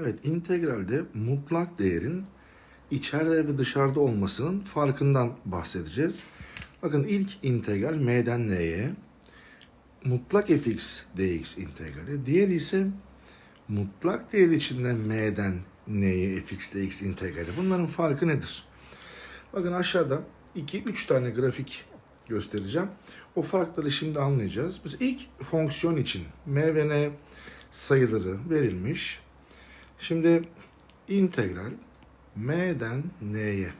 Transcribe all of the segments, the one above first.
Evet, integralde mutlak değerin içeride ve dışarıda olmasının farkından bahsedeceğiz. Bakın ilk integral m'den n'ye mutlak fx dx integrali. Diğeri ise mutlak değer içinde m'den n'ye fx dx integrali. Bunların farkı nedir? Bakın aşağıda 2-3 tane grafik göstereceğim. O farkları şimdi anlayacağız. Biz ilk fonksiyon için m ve n sayıları verilmiş. Şimdi integral m'den n'ye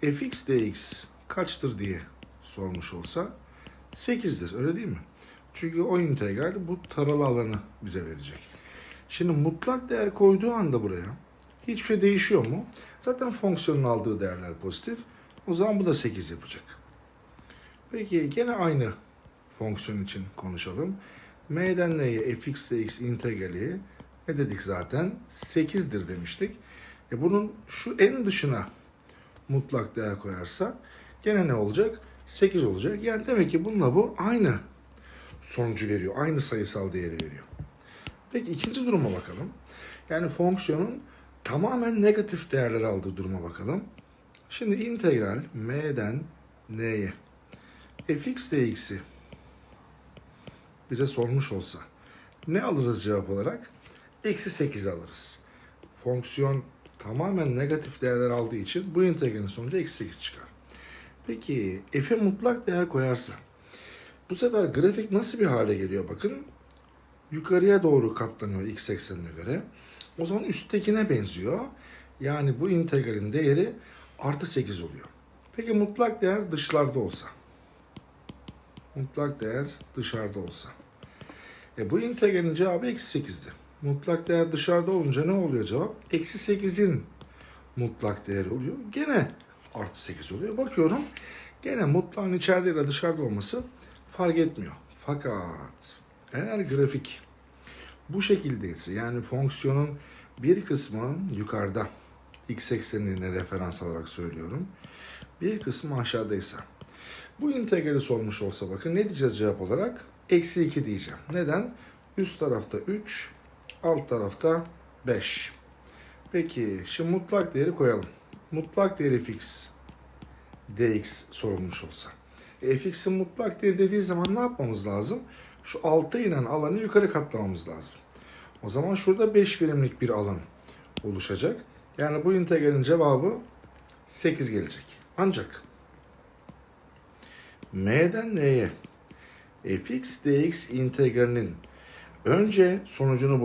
fx dx kaçtır diye sormuş olsa 8'dir öyle değil mi? Çünkü o integral bu taralı alanı bize verecek. Şimdi mutlak değer koyduğu anda buraya hiçbir şey değişiyor mu? Zaten fonksiyonun aldığı değerler pozitif. O zaman bu da 8 yapacak. Peki gene aynı fonksiyon için konuşalım. m'den n'ye fx dx integrali ne dedik zaten? 8'dir demiştik. E bunun şu en dışına mutlak değer koyarsak gene ne olacak? 8 olacak. Yani demek ki bununla bu aynı sonucu veriyor. Aynı sayısal değeri veriyor. Peki ikinci duruma bakalım. Yani fonksiyonun tamamen negatif değerler aldığı duruma bakalım. Şimdi integral m'den n'ye fx dx'i bize sormuş olsa ne alırız cevap olarak? Eksi 8 alırız. Fonksiyon tamamen negatif değerler aldığı için bu integralin sonucu eksi 8 çıkar. Peki f'e mutlak değer koyarsa bu sefer grafik nasıl bir hale geliyor bakın. Yukarıya doğru katlanıyor x eksenine göre. O zaman üsttekine benziyor. Yani bu integralin değeri artı 8 oluyor. Peki mutlak değer dışlarda olsa. Mutlak değer dışarıda olsa. E bu integralin cevabı eksi 8'di. Mutlak değer dışarıda olunca ne oluyor cevap? Eksi 8'in mutlak değeri oluyor. Gene artı 8 oluyor. Bakıyorum gene mutlağın içeride ile dışarıda olması fark etmiyor. Fakat eğer grafik bu şekildeyse yani fonksiyonun bir kısmı yukarıda x eksenine referans alarak söylüyorum. Bir kısmı aşağıdaysa. Bu integrali sormuş olsa bakın ne diyeceğiz cevap olarak? Eksi 2 diyeceğim. Neden? Üst tarafta 3, alt tarafta 5. Peki şimdi mutlak değeri koyalım. Mutlak değeri fx dx sorulmuş olsa. E, fx'in mutlak değeri dediği zaman ne yapmamız lazım? Şu alta inen alanı yukarı katlamamız lazım. O zaman şurada 5 birimlik bir alan oluşacak. Yani bu integralin cevabı 8 gelecek. Ancak m'den n'ye fx dx integralinin önce sonucunu